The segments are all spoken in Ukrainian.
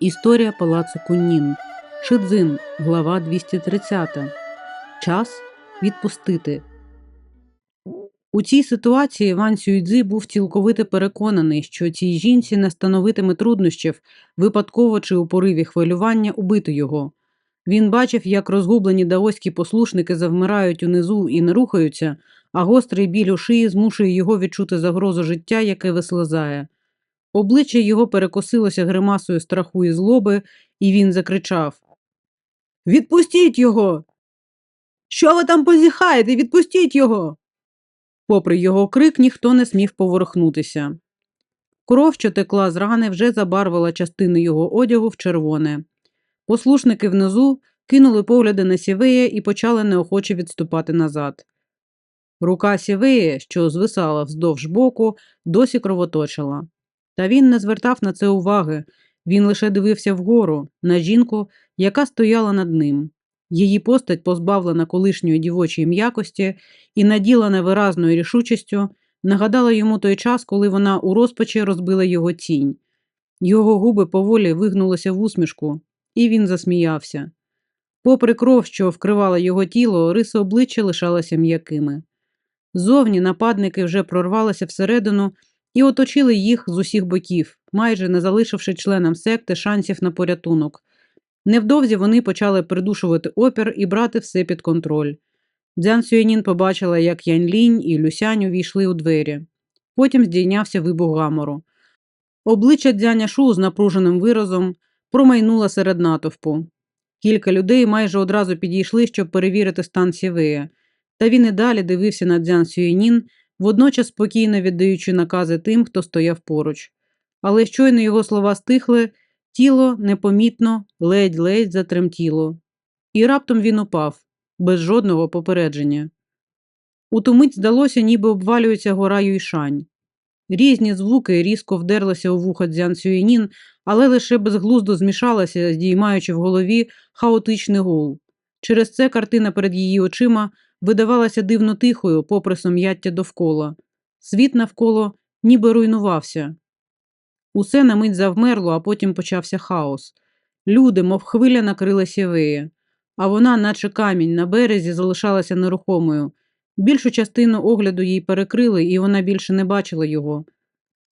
Історія палацу Куннін. Шидзин, глава 230. Час відпустити. У цій ситуації Ван Сюйдзи був цілковито переконаний, що цій жінці не становитиме труднощів, випадково чи у пориві хвилювання убити його. Він бачив, як розгублені даоські послушники завмирають унизу і не рухаються, а гострий біль у шиї змушує його відчути загрозу життя, яке вислизає. Обличчя його перекосилося гримасою страху і злоби, і він закричав Відпустіть його! Що ви там позіхаєте? Відпустіть його! Попри його крик, ніхто не смів поворухнутися. Кров, що текла з рани, вже забарвила частини його одягу в червоне. Послушники внизу кинули погляди на сівея і почали неохоче відступати назад. Рука сівея, що звисала вздовж боку, досі кровоточила. Та він не звертав на це уваги, він лише дивився вгору, на жінку, яка стояла над ним. Її постать, позбавлена колишньої дівочої м'якості і наділена виразною рішучістю, нагадала йому той час, коли вона у розпачі розбила його тінь. Його губи поволі вигнулися в усмішку, і він засміявся. Попри кров, що вкривала його тіло, риси обличчя лишалися м'якими. Зовні нападники вже прорвалися всередину і оточили їх з усіх боків, майже не залишивши членам секти шансів на порятунок. Невдовзі вони почали придушувати опір і брати все під контроль. Дзян Сюєнін побачила, як Янь Лінь і Люсянь увійшли у двері. Потім здійнявся вибух гамору. Обличчя дзяня Шу з напруженим виразом промайнуло серед натовпу. Кілька людей майже одразу підійшли, щоб перевірити стан Сівея, та він і далі дивився на Дзян Сюєнін, водночас спокійно віддаючи накази тим, хто стояв поруч. Але щойно його слова стихли, тіло непомітно, ледь-ледь затремтіло. І раптом він упав, без жодного попередження. У ту мить здалося, ніби обвалюється гора Юйшань. Різні звуки різко вдерлися у вуха Дзян Сюєнін, але лише безглуздо змішалася, здіймаючи в голові хаотичний гул. Через це картина перед її очима видавалася дивно тихою, попри сум'яття довкола. Світ навколо ніби руйнувався. Усе на мить завмерло, а потім почався хаос. Люди, мов хвиля, накрили сівеї, а вона, наче камінь, на березі залишалася нерухомою. Більшу частину огляду їй перекрили, і вона більше не бачила його.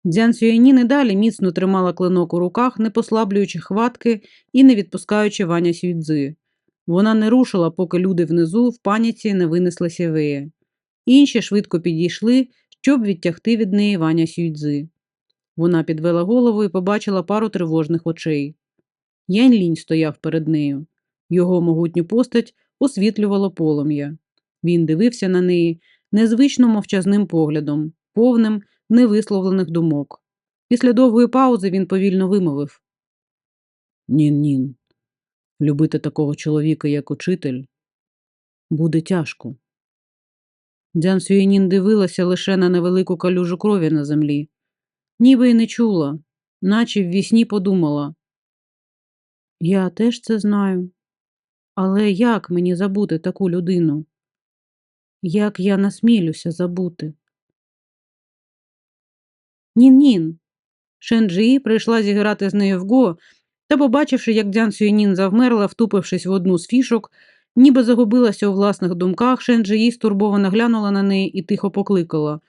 Дзян Сюєнін і далі міцно тримала клинок у руках, не послаблюючи хватки і не відпускаючи Ваня Сюйдзи. Вона не рушила, поки люди внизу в паніці не винесли сівеї. Інші швидко підійшли, щоб відтягти від неї Ваня Сюйдзи. Вона підвела голову і побачила пару тривожних очей. Янь лінь стояв перед нею. Його могутню постать освітлювало полум'я. Він дивився на неї незвично мовчазним поглядом, повним невисловлених думок. Після довгої паузи він повільно вимовив Нін-нін, любити такого чоловіка, як учитель, буде тяжко. Дзян Сюєнін дивилася лише на невелику калюжу крові на землі, ніби й не чула, наче в вісні подумала. Я теж це знаю. Але як мені забути таку людину? Як я насмілюся забути? Нін-нін. Шенджі прийшла зіграти з нею в го, та, побачивши, як Дзян Сюєнін завмерла, втупившись в одну з фішок, ніби загубилася у власних думках, Шенджі стурбовано глянула на неї і тихо покликала.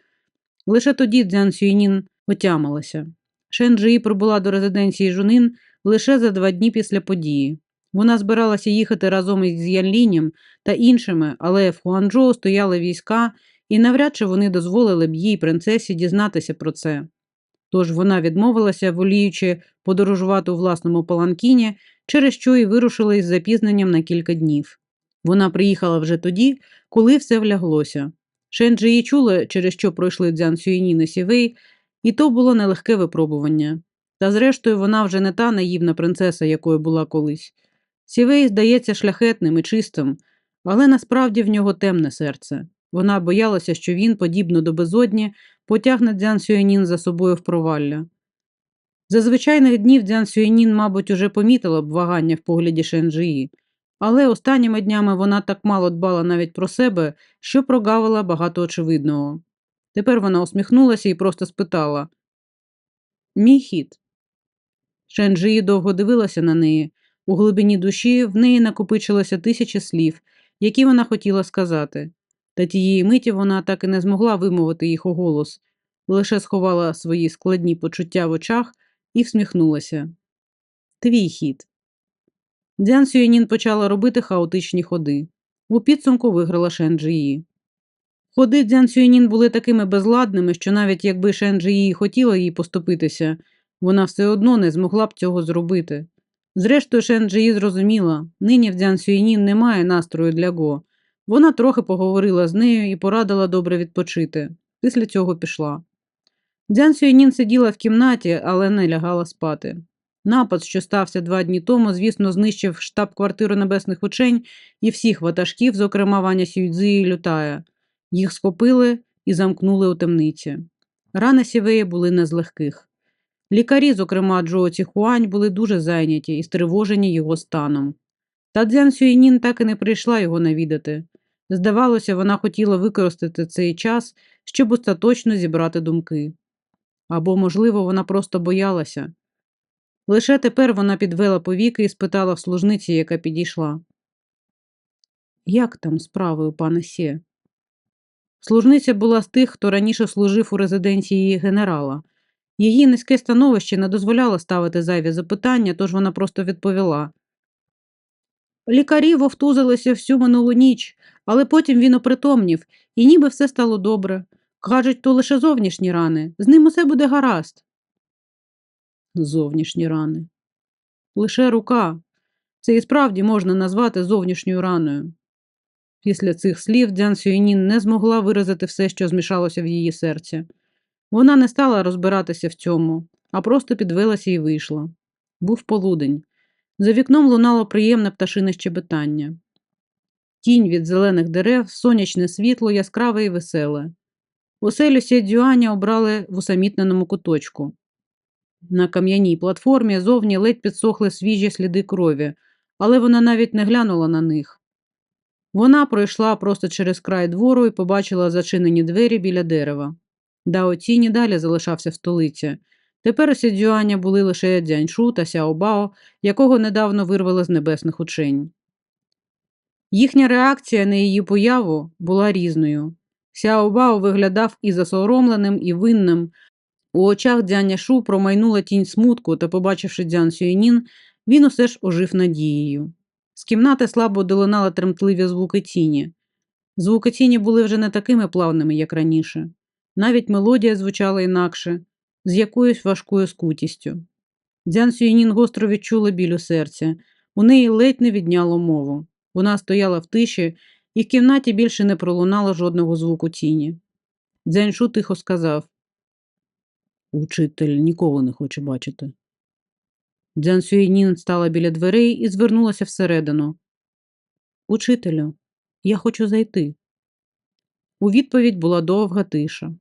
Лише тоді Дзян Сюєнін отямилася. Шенджі прибула до резиденції Жунин лише за два дні після події. Вона збиралася їхати разом із Янлінем та іншими, але в Хуанчжоу стояли війська, і навряд чи вони дозволили б їй принцесі дізнатися про це. Тож вона відмовилася, воліючи подорожувати у власному паланкіні, через що й вирушила із запізненням на кілька днів. Вона приїхала вже тоді, коли все вляглося. Шенджі її чули, через що пройшли Дзян Сюєнін і Сівей, і то було нелегке випробування. Та зрештою вона вже не та наївна принцеса, якою була колись. Сівей здається шляхетним і чистим, але насправді в нього темне серце. Вона боялася, що він, подібно до безодні, потягне Дзян Сюєнін за собою в провалля. За звичайних днів Дзян Сюєнін, мабуть, уже помітила б вагання в погляді Шенджії, але останніми днями вона так мало дбала навіть про себе, що прогавила багато очевидного. Тепер вона усміхнулася і просто спитала Мій хід. Шенджії довго дивилася на неї. У глибині душі в неї накопичилося тисячі слів, які вона хотіла сказати. Та тієї миті вона так і не змогла вимовити їх у лише сховала свої складні почуття в очах і всміхнулася. Твій хід. Дзян Сюєнін почала робити хаотичні ходи. У підсумку виграла Шенджії. Ходи Дзян Сюєнін були такими безладними, що навіть якби Шенджії хотіла їй поступитися, вона все одно не змогла б цього зробити. Зрештою, Шенджії зрозуміла, нині в Дзян Сюєнін немає настрою для Го. Вона трохи поговорила з нею і порадила добре відпочити. Після цього пішла. Дзян Сюєнін сиділа в кімнаті, але не лягала спати. Напад, що стався два дні тому, звісно, знищив штаб-квартиру небесних учень і всіх ватажків, зокрема Ваня Сюйдзи і Лютая. Їх схопили і замкнули у темниці. Рани Сівеї були не з легких. Лікарі, зокрема Джо Ціхуань, були дуже зайняті і стривожені його станом. Та Дзян Сюєнін так і не прийшла його навідати. Здавалося, вона хотіла використати цей час, щоб остаточно зібрати думки. Або, можливо, вона просто боялася. Лише тепер вона підвела повіки і спитала в служниці, яка підійшла. Як там справи у пана Сє? Служниця була з тих, хто раніше служив у резиденції генерала. Її низьке становище не дозволяло ставити зайві запитання, тож вона просто відповіла. Лікарі вовтузилися всю минулу ніч, але потім він опритомнів, і ніби все стало добре. Кажуть, то лише зовнішні рани, з ним усе буде гаразд. Зовнішні рани. Лише рука. Це і справді можна назвати зовнішньою раною. Після цих слів Дзян Сюєнін не змогла виразити все, що змішалося в її серці. Вона не стала розбиратися в цьому, а просто підвелася і вийшла. Був полудень. За вікном лунало приємне пташине щебетання. Тінь від зелених дерев, сонячне світло, яскраве і веселе. Оселю Сєдзюаня обрали в усамітненому куточку. На кам'яній платформі зовні ледь підсохли свіжі сліди крові, але вона навіть не глянула на них. Вона пройшла просто через край двору і побачила зачинені двері біля дерева. Дао Тіні далі залишався в столиці. Тепер Сідзюаня були лише Дзяньшу та Сяобао, якого недавно вирвали з небесних учень. Їхня реакція на її появу була різною. Сяобао виглядав і засоромленим, і винним. У очах дзяня Шу промайнула тінь смутку та, побачивши дзян Сюєнін, він усе ж ожив надією. З кімнати слабо долинали тремтливі звуки тіні. Звуки тіні були вже не такими плавними, як раніше. Навіть мелодія звучала інакше, з якоюсь важкою скутістю. Дзян Сюєнін гостро відчула біль у серця, у неї ледь не відняло мову. Вона стояла в тиші, і в кімнаті більше не пролунало жодного звуку тіні. Дзяньшу тихо сказав Учитель нікого не хоче бачити. Дзян Сюєнін стала біля дверей і звернулася всередину. Учителю, я хочу зайти. У відповідь була довга тиша.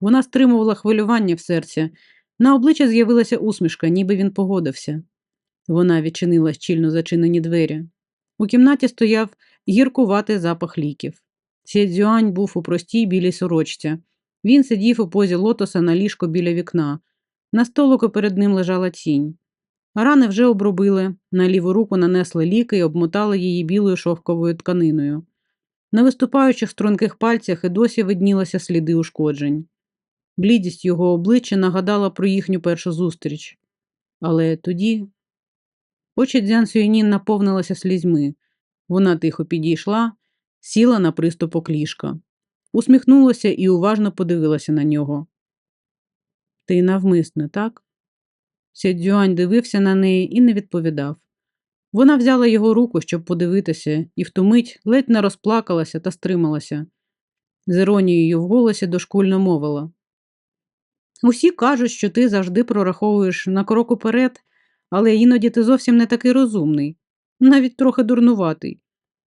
Вона стримувала хвилювання в серці. На обличчя з'явилася усмішка, ніби він погодився. Вона відчинила щільно зачинені двері. У кімнаті стояв гіркуватий запах ліків. Сєдзюань був у простій білій сорочці. Він сидів у позі лотоса на ліжко біля вікна. На столику перед ним лежала тінь. Рани вже обробили, на ліву руку нанесли ліки і обмотали її білою шовковою тканиною. На виступаючих струнких пальцях і досі виднілися сліди ушкоджень. Блідість його обличчя нагадала про їхню першу зустріч. Але тоді очі Дзян Сюєнін наповнилися слізьми. Вона тихо підійшла, сіла на приступок ліжка, усміхнулася і уважно подивилася на нього. Ти навмисне, так? Сядзюань дивився на неї і не відповідав. Вона взяла його руку, щоб подивитися, і втомить ледь не розплакалася та стрималася. З іронією в голосі дошкульно мовила. Усі кажуть, що ти завжди прораховуєш на крок уперед, але іноді ти зовсім не такий розумний, навіть трохи дурнуватий.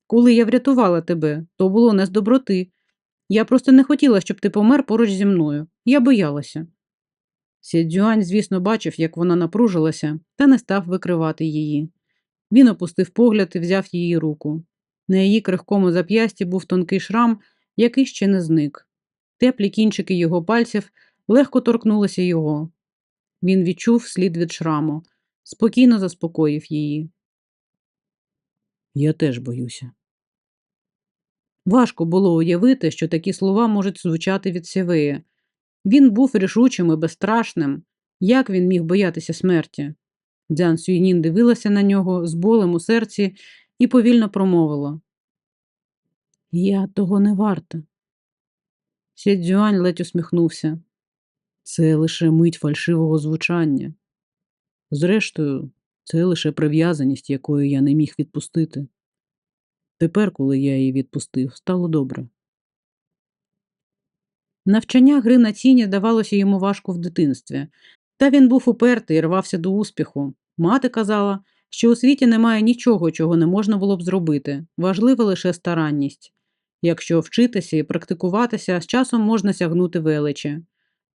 Коли я врятувала тебе, то було не з доброти. Я просто не хотіла, щоб ти помер поруч зі мною. Я боялася. Сідзюань, звісно, бачив, як вона напружилася, та не став викривати її. Він опустив погляд і взяв її руку. На її крихкому зап'ясті був тонкий шрам, який ще не зник. Теплі кінчики його пальців легко торкнулися його. Він відчув слід від шраму. спокійно заспокоїв її. Я теж боюся. Важко було уявити, що такі слова можуть звучати від Сєвея. Він був рішучим і безстрашним. Як він міг боятися смерті? Дзян Сюйнін дивилася на нього з болем у серці і повільно промовила. Я того не варта. Сє Цзюань ледь усміхнувся. Це лише мить фальшивого звучання. Зрештою, це лише прив'язаність, якої я не міг відпустити. Тепер, коли я її відпустив, стало добре. Навчання гри на ціні давалося йому важко в дитинстві, та він був упертий і рвався до успіху. Мати казала, що у світі немає нічого, чого не можна було б зробити, важлива лише старанність. Якщо вчитися і практикуватися, з часом можна сягнути величі.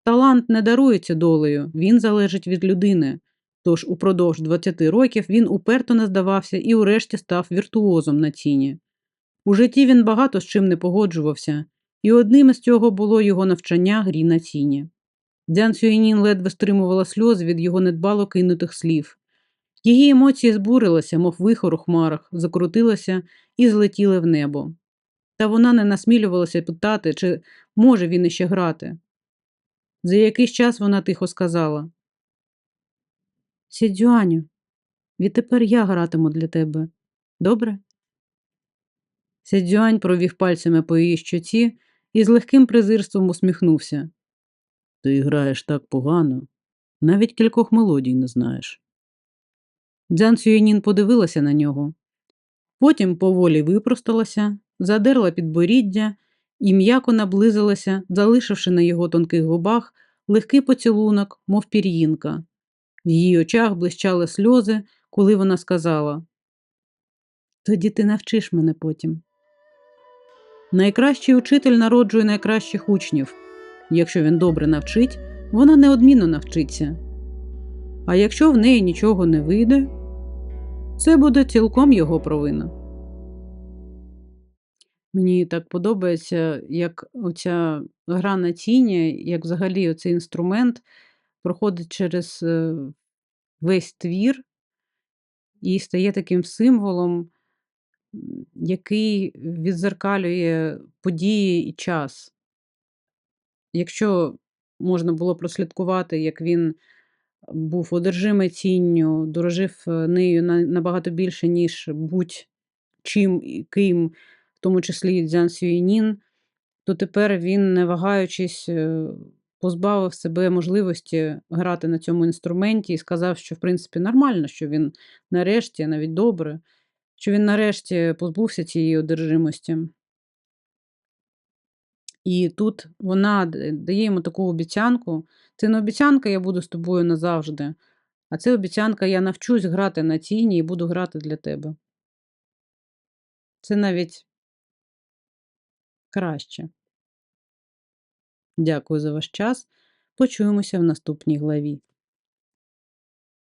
Талант не дарується долею, він залежить від людини. Тож упродовж 20 років він уперто не здавався і урешті став віртуозом на ціні. У житті він багато з чим не погоджувався, і одним із цього було його навчання грі на ціні. Дзян Сюєнін ледве стримувала сльози від його недбало кинутих слів. Її емоції збурилися, мов вихор у хмарах, закрутилися і злетіли в небо. Та вона не насмілювалася питати, чи може він іще грати. За якийсь час вона тихо сказала Сідзюаню, відтепер я гратиму для тебе. Добре? Сідзюань провів пальцями по її щоці і з легким презирством усміхнувся. Ти граєш так погано, навіть кількох мелодій не знаєш. Дзян Сюєнін подивилася на нього. Потім поволі випросталася, задерла підборіддя і м'яко наблизилася, залишивши на його тонких губах легкий поцілунок, мов пір'їнка. В її очах блищали сльози, коли вона сказала Тоді ти навчиш мене потім. Найкращий учитель народжує найкращих учнів. Якщо він добре навчить, вона неодмінно навчиться. А якщо в неї нічого не вийде, це буде цілком його провина. Мені так подобається, як оця гра на тіні, як взагалі оцей інструмент проходить через е, весь твір і стає таким символом, який відзеркалює події і час. Якщо можна було прослідкувати, як він був одержимий цінню, дорожив е, нею набагато більше, ніж будь-чим і ким, в тому числі Дзян Сюєнін, то тепер він, не вагаючись, е, позбавив себе можливості грати на цьому інструменті і сказав, що в принципі нормально, що він нарешті, навіть добре, що він нарешті позбувся цієї одержимості. І тут вона дає йому таку обіцянку. Це не обіцянка, я буду з тобою назавжди, а це обіцянка, я навчусь грати на тіні і буду грати для тебе. Це навіть краще. Дякую за ваш час. Почуємося в наступній главі.